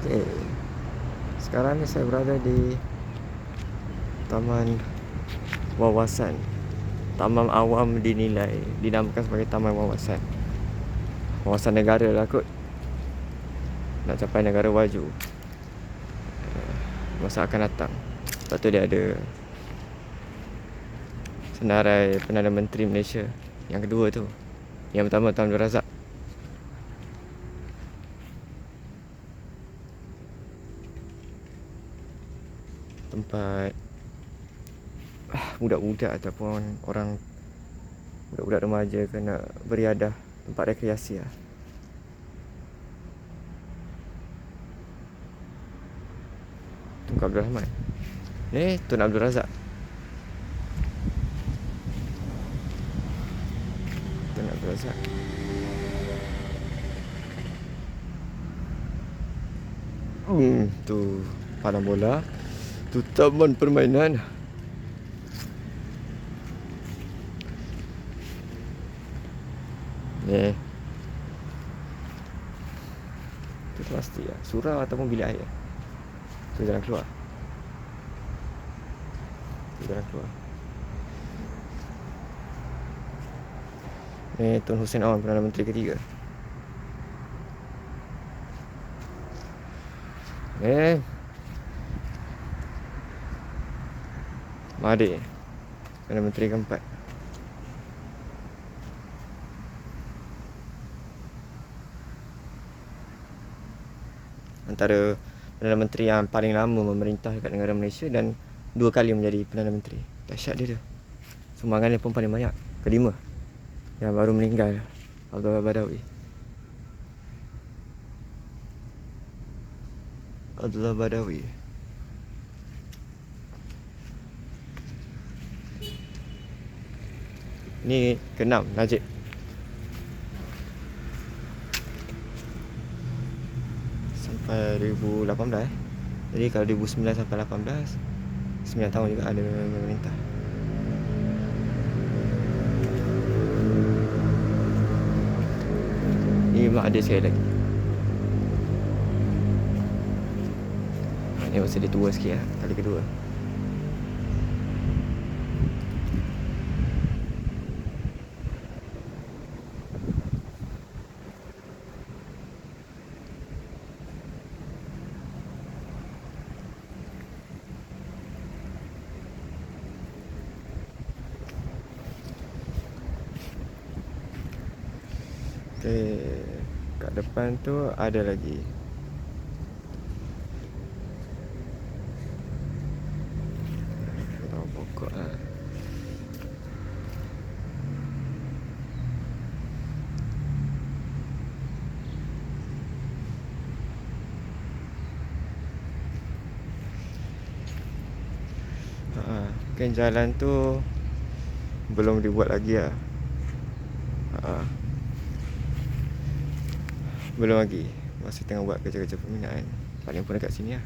Okay. Sekarang ni saya berada di Taman Wawasan. Taman awam dinilai dinamakan sebagai Taman Wawasan. Wawasan negara lah kot. Nak capai negara waju. Eh, Masa akan datang. Lepas tu dia ada senarai Perdana Menteri Malaysia. Yang kedua tu. Yang pertama Tuan Razak. Tempat ah, budak-budak ataupun orang budak-budak remaja kena beriadah tempat rekreasi lah. Tunku Abdul Rahman. Ni Tun Abdul Razak. Tun Abdul Razak. Hmm, tu padang bola. Tu taman permainan. Ni. Tu tu pasti lah. Surau ataupun bilik air. Tu jalan keluar. Tu jalan keluar. Ni Tun Hussein Awan Perdana Menteri ketiga. Eh. Mahathir Perdana Menteri keempat. Antara Perdana Menteri yang paling lama memerintah dekat negara Malaysia Dan dua kali menjadi Perdana Menteri. Dahsyat dia tu. Sumbangan dia pun paling banyak. Kelima. Yang baru meninggal Abdullah Badawi Abdullah Badawi Ni keenam Najib. Sampai 2018 Jadi kalau 2009 sampai 18 9 tahun juga ada memerintah. Ni mak ada sekali lagi. Ni masa dia tua sikit lah Kali kedua Okay. Kat depan tu ada lagi. Tahu pokok lah. Ha, mungkin jalan tu belum dibuat lagi lah. Ha. Belum lagi. Masih tengah buat kerja-kerja pembinaan Paling pun dekat sini lah.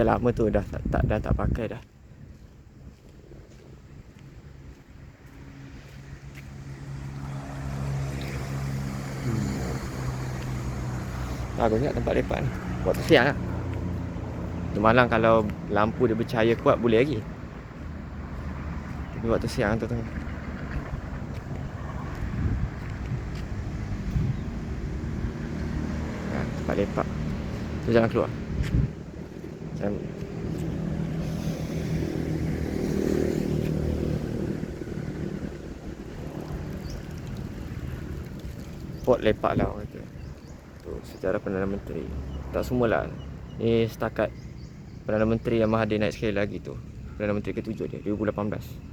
Dah lama tu dah tak, tak dah tak pakai dah Bagus juga tempat lepak ni Waktu siang lah. Waktu malam kalau lampu dia bercahaya kuat boleh lagi. Tapi waktu siang tu tengah ha, Tempat lepak. Tu jangan keluar. Saya Port lepak lah orang kata tu sejarah Perdana Menteri. Tak semualah. Ni setakat Perdana Menteri yang Mahathir naik sekali lagi tu. Perdana Menteri ketujuh dia 2018